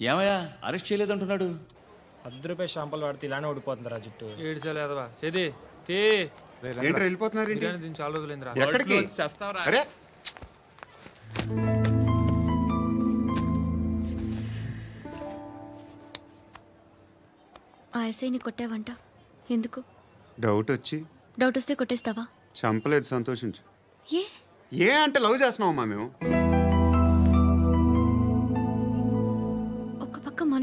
ఏమయ్యా? అరెస్ట్ చేయలేదంటున్నాడు. పది రూపాయల షాంపూలు వాడితే ఇలానే ఓడిపోతుందిరా జుట్టు. ఏడ్చలేదవా? చేది తీ. ఏంటి వెళ్ళిపోతున్నారు ఏంటి? బిర్యానీ తిని చాలా రోజులైందిరా. ఎక్కడికి? అరే. ఆ ఎస్ఐని కొట్టావంట. ఎందుకు? డౌట్ వచ్చి. డౌట్ వస్తే కొట్టేస్తావా? చంపలేదు సంతోషించు. ఏ? ఏ అంటే లవ్ చేస్తున్నావమ్మా మేము?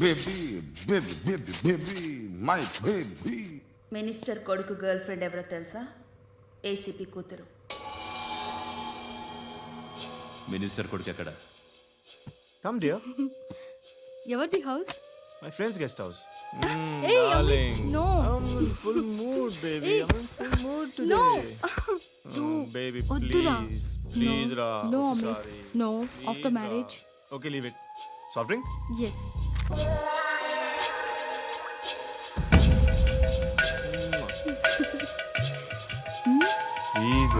baby baby baby baby my baby minister కొడుకు గర్ల్ ఫ్రెండ్ ఎవరో తెలుసా? ఏసీపీ కూతురు. మినిస్టర్ కొడుకు ఎక్కడ? కమ్ డియర్ ఎవరిది house my friends guest house no full mood baby full mood no baby వద్దురా ప్లీజ్ రా no sorry no after marriage okay leave it soft drink yes please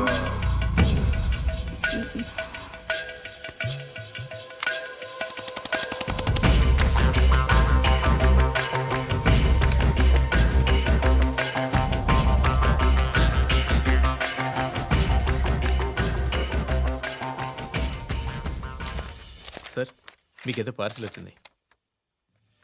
sir మీకు parcel వచ్చింది.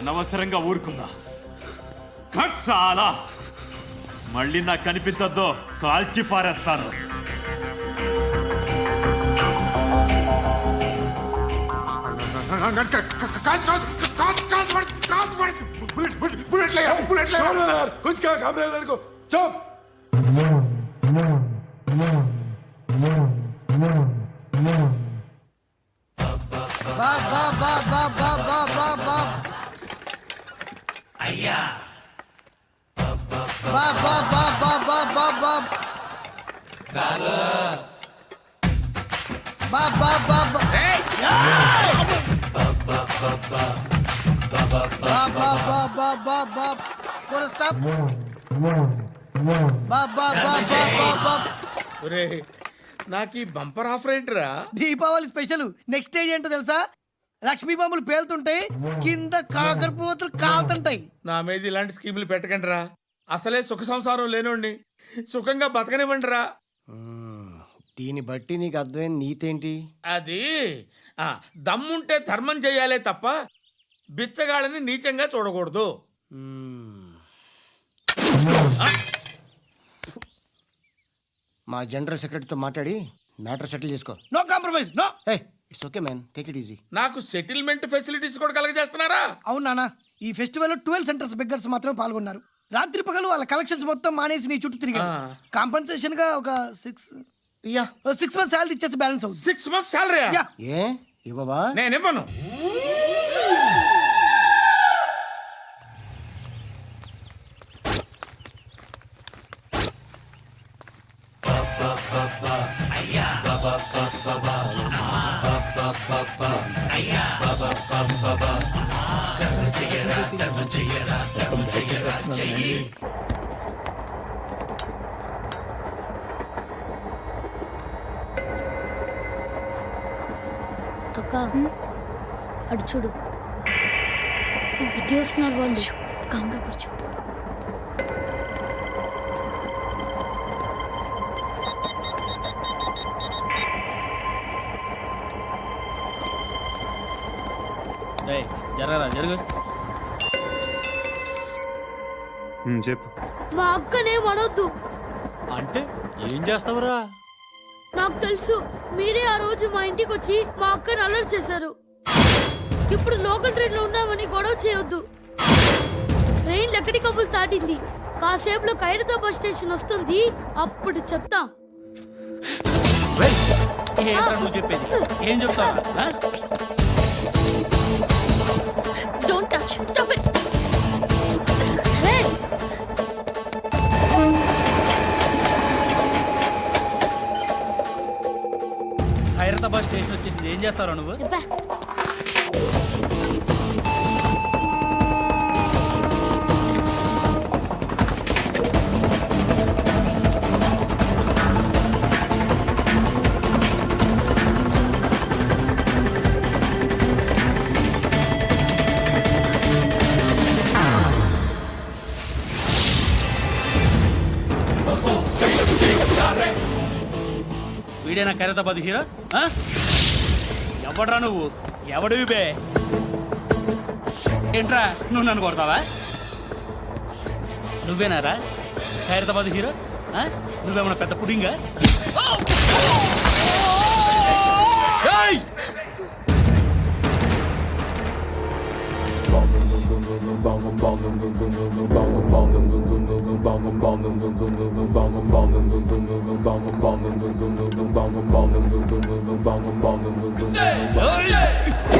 అనవసరంగా ఊరుకున్నా. Cut చాలా మళ్ళీ నాకు కనిపించొద్దు. కాల్చి పారేస్తాను. నాకు ఈ బంపర్ ఆఫర్ ఏంటరా దీపావళి స్పెషల్ నెక్స్ట్ స్టేజ్ ఏంటో తెలుసా లక్ష్మీ బాంబులు పేలుతుంటాయి కింద కాకరపోతులు కాలుతుంటాయి. నా మీద ఇలాంటి స్కీములు పెట్టకండి రా అసలే సుఖ సంసారం లేనోడిని. సుఖంగా బతకనివ్వండి రా దీన్ని బట్టి నీకు అర్థమైన నీతేంటి? అది ఆ, దమ్ముంటే ధర్మం చేయాలే తప్ప బిచ్చగాళ్ళని నీచంగా చూడకూడదు. మా జనరల్ సెక్రటరీతో మాట్లాడి మ్యాటర్ సెటిల్ చేసుకో. No compromise no hey it's okay man take it easy నాకు సెటిల్మెంట్ ఫెసిలిటీస్ కూడా కలగజేస్తున్నారా? అవును నాన్న. ఈ ఫెస్టివల్ ట్వెల్వ్ సెంటర్స్ బెగ్గర్స్ మాత్రమే పాల్గొన్నారు. రాత్రి పగలు వాళ్ళ కలెక్షన్స్ మొత్తం మానేసి నీ చుట్టూ తిరిగారు. కాంపన్సేషన్గా ఒక six yeah. Six months salary ఇచ్చేసి బ్యాలెన్స్ అవుతుంది సిక్స్ మంత్స్ శాలరీ యా. ఏ? ఇవ్వవా? నేను ఇవ్వను. అక్క. అటు చూడు. ఇటు వస్తున్నారు వాళ్ళు. కాంగా కూర్చో. జరగరా జరుగు ఉమ్, చెప్పు మా అక్కనే వడొద్దు అంటే ఏం చేస్తావురా నాకు తెలుసు మీరే ఆ రోజు మా ఇంటికి వచ్చి మా అక్కని అలర్ట్ చేశారు ఇప్పుడు లోకల్ ట్రైన్లో ఉన్నామని గొడవ చేయొద్దు ట్రైన్ ఎక్కడి కబులు దాటింది కాసేపులో ఖైరతాబాద్ బస్ స్టేషన్ వస్తుంది అప్పుడు చెప్తా ఏంట్రా నువ్వు చెప్పేది ఏం చెప్తావు don't touch stop it Hyderabad station వచ్చేసింది. ఏం చేస్తావు నువ్వు? వీడేనా ఖైరతాబాద్ హీరో ఆ? ఎవడ్రా నువ్వు? ఎవడివి బే ఏంట్రా నువ్వు నన్ను కొడతావా? నువ్వేనారా? ఖైరతాబాద్ హీరో నువ్వేమన్నా పెద్ద పుడింగా? Say, oh yeah!